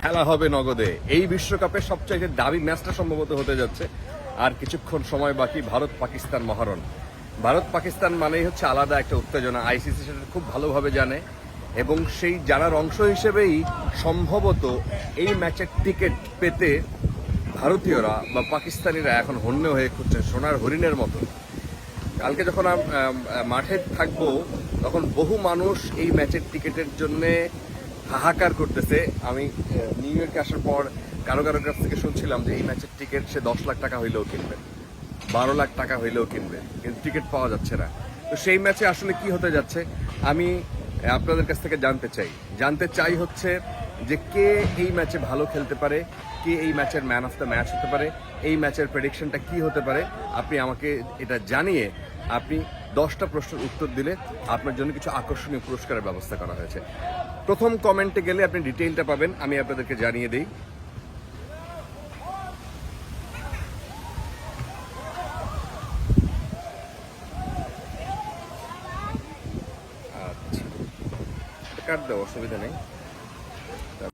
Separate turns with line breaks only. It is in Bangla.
খেলা হবে নগদে। এই বিশ্বকাপের সবচাইতে দাবি ম্যাচটা সম্ভবত হতে যাচ্ছে। আর কিছুক্ষণ সময় বাকি ভারত পাকিস্তান মহারণ। ভারত পাকিস্তান মানেই হচ্ছে আলাদা একটা উত্তেজনা। আইসিসি সেটা খুব ভালোভাবে জানে। এবং সেই জানার অংশ হিসেবেই সম্ভবত এই ম্যাচের টিকিট পেতে ভারতীয়রা বা পাকিস্তানিরা এখন হন্য হয়ে খুঁজছে সোনার হরিণের মতো। কালকে যখন মাঠে থাকব, তখন বহু মানুষ এই ম্যাচের টিকিটের জন্য হাহাকার করতেছে। আমি নিউ ইয়র্কে আসার পর কারও কারও কাছ থেকে শুনছিলাম যে এই ম্যাচের টিকিট সে দশ লাখ টাকা হইলেও কিনবে, বারো লাখ টাকা হইলেও কিনবে, কিন্তু টিকিট পাওয়া যাচ্ছে না। তো সেই ম্যাচে আসলে কি হতে যাচ্ছে? আমি আপনাদের কাছ থেকে জানতে চাই। জানতে চাই হচ্ছে যে কে এই ম্যাচে ভালো খেলতে পারে, কে এই ম্যাচের ম্যান অফ দ্য ম্যাচ হতে পারে, এই ম্যাচের প্রেডিকশনটা কি হতে পারে? আপনি আমাকে এটা জানিয়ে আপনি দশটা প্রশ্নের উত্তর দিলে আপনার জন্য কিছু আকর্ষণীয় পুরস্কারের ব্যবস্থা করা হয়েছে। প্রথম কমেন্টে গেলে আপনি ডিটেইলটা পাবেন, আমি আপনাদেরকে জানিয়ে দিই। আচ্ছা। কাট দাও, অসুবিধা নেই।